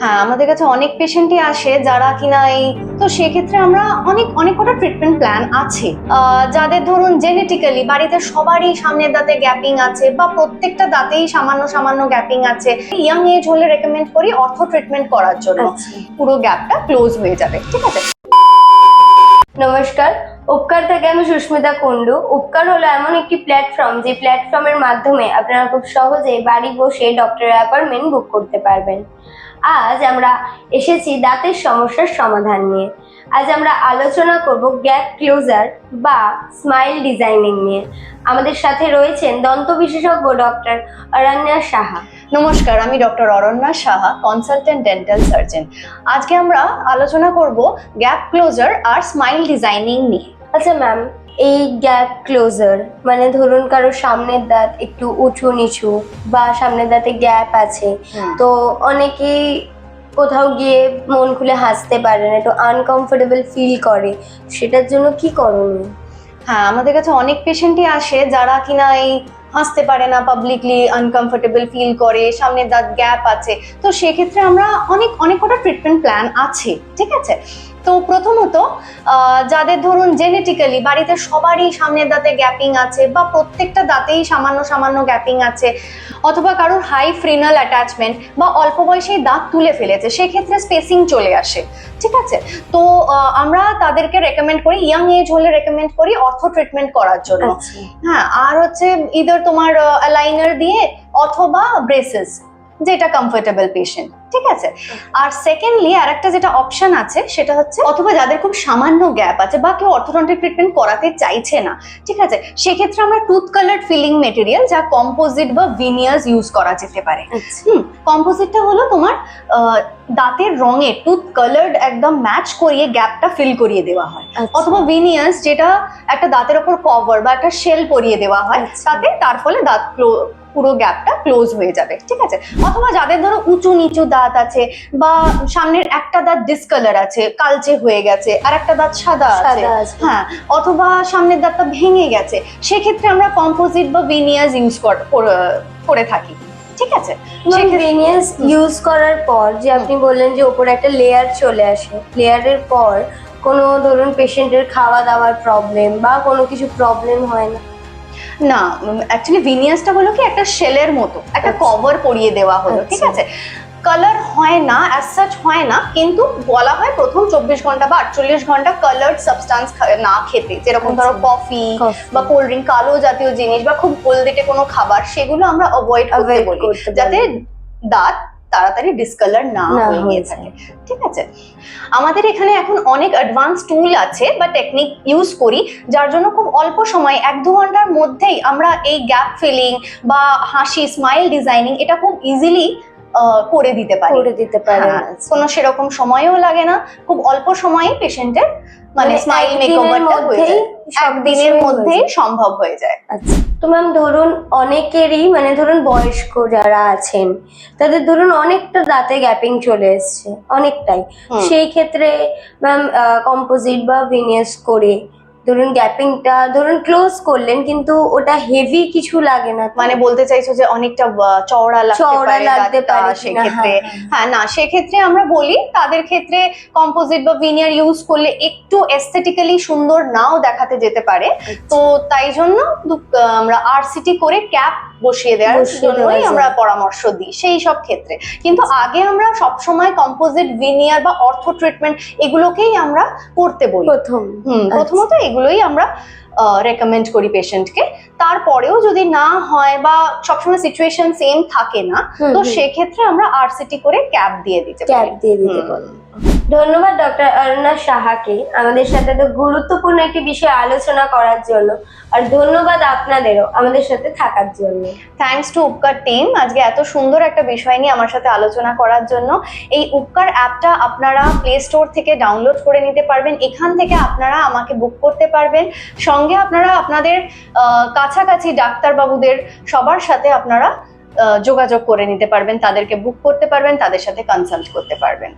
হ্যাঁ আমাদের কাছে অনেক পেশেন্টই আসে যারা কিনা এই তো সেক্ষেত্রে আমরা অনেক অনেক কটা ট্রিটমেন্ট প্ল্যান আছে। যাদের ধরুন জেনেটিক্যালি বাড়িতে সবারই সামনের দাঁতে গ্যাপিং আছে বা প্রত্যেকটা দাঁতেই সামান্য সামান্য গ্যাপিং আছে ইয়াং এজ হলে রেকমেন্ড করি অর্থ ট্রিটমেন্ট করার জন্য। পুরো গ্যাপটা ক্লোজ হয়ে যাবে ঠিক আছে? নমস্কার উপকার থেকে আমি সুস্মিতা কুন্ডু উপকার হলো এমন একটি প্ল্যাটফর্ম যে প্ল্যাটফর্মের মাধ্যমে আপনারা খুব সহজে বাড়ি বসে ডক্টরের অ্যাপয়েন্টমেন্ট বুক করতে পারবেন। আজ আমরা এসেছি দাঁতের সমস্যার সমাধান নিয়ে। আজ আমরা আলোচনা করব গ্যাপ ক্লোজার বা স্মাইল ডিজাইনিং নিয়ে। আমাদের সাথে রয়েছেন দন্ত বিশেষজ্ঞ ডক্টর অরণ্যা সাহা। নমস্কার আমি doctor Aranya Saha consultant dental surgeon আজকে আমরা আলোচনা করব গ্যাপ ক্লোজার আর স্মাইল ডিজাইনিং নিয়ে। আচ্ছা ম্যাম এই গ্যাপ ক্লোজার মানে ধরুন কারও সামনের দাঁত একটু উঁচু নিচু বা সামনের দাঁতে গ্যাপ আছে তো অনেকেই কোথাও গিয়ে মন খুলে হাসতে পারে না একটু আনকমফোর্টেবল ফিল করে সেটার জন্য কি করণীয়? হ্যাঁ আমাদের কাছে অনেক পেশেন্টই আসে যারা কিনা এই হাসতে পারে না পাবলিকলি আনকমফোর্টেবল ফিল করে সামনে দাঁত গ্যাপ আছে তো সেক্ষেত্রে আমরা অনেক অনেক কটা ট্রিটমেন্ট প্ল্যান আছে ঠিক আছে? তো প্রথমত যাদের ধরুন জেনেটিক্যালি বাড়িতে সবারই সামনের দাঁতে গ্যাপিং আছে বা প্রত্যেকটা দাঁতেই সামান্য সামান্য গ্যাপিং আছে অথবা কারোর হাই ফ্রিনাল অ্যাটাচমেন্ট বা অল্প বয়সেই দাঁত তুলে ফেলেছে সেক্ষেত্রে স্পেসিং চলে আসে ঠিক আছে? তো আমরা তাদেরকে রেকমেন্ড করি ইয়াং এজ হলে রেকমেন্ড করি অর্থো ট্রিটমেন্ট করার জন্য। হ্যাঁ আর হচ্ছে ইদার তোমার অ্যালাইনার দিয়ে অথবা ব্রেসেস যেটা কমফোর্টেবল পেশেন্ট ঠিক আছে? আর সেকেন্ডলি আর একটা যেটা অপশন আছে সেটা হচ্ছে অথবা যাদের খুব সামান্য গ্যাপ আছে বা কেউ অর্থোডন্টিক ট্রিটমেন্ট করাতে চাইছে না ঠিক আছে? সেক্ষেত্রে আমরা টুথ কালার ফিলিং মেটেরিয়াল যা কম্পোজিট বা ভিনিয়ার্স ইউজ করা যেতে পারে। হুম কম্পোজিটটা হলো তোমার দাঁতের রঙে টুথ কালার্ড একদম ম্যাচ করিয়ে গ্যাপটা ফিল করিয়ে দেওয়া হয়। অথবা ভিনিয়াস যেটা একটা দাঁতের ওপর কভার বা একটা শেল পরিয়ে দেওয়া হয় আচ্ছা। তাতে তার ফলে দাঁত পুরো গ্যাপটা ক্লোজ হয়ে যাবে ঠিক আছে? অথবা যাদের ধরো উঁচু নিচু দাঁত আছে বা সামনের একটা দাঁত ডিসকালার আছে কালচে হয়ে গেছে আর একটা দাঁত সাদা আছে হ্যাঁ অথবা সামনের দাঁতটা ভেঙে গেছে সেক্ষেত্রে আমরা কম্পোজিট বা ভিনিয়াস ইউজ করে থাকি ঠিক আছে? ইউজ করার পর যে আপনি বললেন যে ওপরে একটা লেয়ার চলে আসে লেয়ারের পর কোনো ধরুন পেশেন্টের খাওয়া দাওয়ার প্রবলেম বা কোনো কিছু প্রবলেম হয় না। না অ্যাকচুয়ালি ভিনিয়াসটা হলো কি একটা শেলের মতো একটা আচ্ছা। কভার পরিয়ে দেওয়া হলো ঠিক আচ্ছা। আছে কালার হয় না অ্যাজ সাচ হয় না কিন্তু বলা হয় প্রথম চব্বিশ ঘণ্টা বা আটচল্লিশ ঘণ্টা কালার্ড সাবস্টান্স না খেতে যেরকম ধরো আচ্ছা। কফি বা কোল্ড ড্রিঙ্ক কালো জাতীয় জিনিস বা খুব হলদেটে কোনো খাবার সেগুলো আমরা অ্যাভয়েড করতে বলি। যাতে দাঁত তাড়াতাড়ি ডিসকালার না হয়ে গিয়ে থাকে। ঠিক আছে? আমাদের এখানে এখন অনেক অ্যাডভান্স টুল আছে বা টেকনিক ইউজ করি যার জন্য খুব অল্প সময় এক দু ঘণ্টার মধ্যেই আমরা এই গ্যাপ ফিলিং বা হাসি স্মাইল ডিজাইনিং এটা খুব ইজিলি করে দিতে পারি। করে দিতে পারেন। হ্যাঁ, কোনো সেরকম সময়ও লাগে না খুব অল্প সময়ে পেশেন্টের মানে মানে স্মাইল মেকওভারটা হয়ে যায়। একদিনের মধ্যেই সম্ভব হয়ে যায়। আচ্ছা তো ম্যাম ধরুন অনেকেরই মানে ধরুন বয়স্ক যারা আছেন তাদের ধরুন অনেকটা দাঁতে গ্যাপিং চলে এসছে অনেকটাই। সেই ক্ষেত্রে ম্যাম কম্পোজিট বা ভিনিয়াস করে ধরুন গ্যাপিংটা ধরুন ক্লোজ করলেন কিন্তু ওটা হেভি কিছু লাগে না। মানে বলতে চাইছো যে অনেকটা চওড়া চওড়া লাগতে পারে সেক্ষেত্রে। হ্যাঁ, হ্যাঁ। হ্যাঁ না সেক্ষেত্রে আমরা বলি তাদের ক্ষেত্রে কম্পোজিট বা ভিনিয়ার ইউজ করলে একটু এস্থেটিক্যালি সুন্দর নাও দেখাতে যেতে পারে। তো তাই জন্য আমরা আরসিটি করে ক্যাপ বসিয়ে দেওয়ার জন্যই আমরা পরামর্শ দিই সেই সব ক্ষেত্রে। কিন্তু আগে আমরা সবসময় কম্পোজিট ভিনিয়ার বা অর্থ ট্রিটমেন্ট এগুলোকেই আমরা করতে বলি। প্রথম। হুম আচ্ছা। প্রথমত এগুলোই আমরা রেকমেন্ড করি পেশেন্টকে তারপরেও যদি না হয় বা সবসময় সিচুয়েশন সেম থাকে না তো সেক্ষেত্রে আমরা আরসিটি করে ক্যাপ দিয়ে দিতে পারি। দিয়ে দিতে হুম। ধন্যবাদ ডক্টর অরুণা সাহাকে আমাদের সাথে তো গুরুত্বপূর্ণ একটি বিষয়ে আলোচনা করার জন্য। আর ধন্যবাদ আপনাদেরও আমাদের সাথে থাকার জন্য। থ্যাঙ্কস টু উপকার টিম আজকে এত সুন্দর একটা বিষয় নিয়ে আমার সাথে আলোচনা করার জন্য। এই উপকার অ্যাপটা আপনারা প্লে স্টোর থেকে ডাউনলোড করে নিতে পারবেন। এখান থেকে আপনারা আমাকে বুক করতে পারবেন। সঙ্গে আপনারা আপনাদের কাছাকাছি ডাক্তারবাবুদের সবার সাথে আপনারা যোগাযোগ করে নিতে পারবেন, তাদেরকে বুক করতে পারবেন, তাদের সাথে কনসাল্ট করতে পারবেন।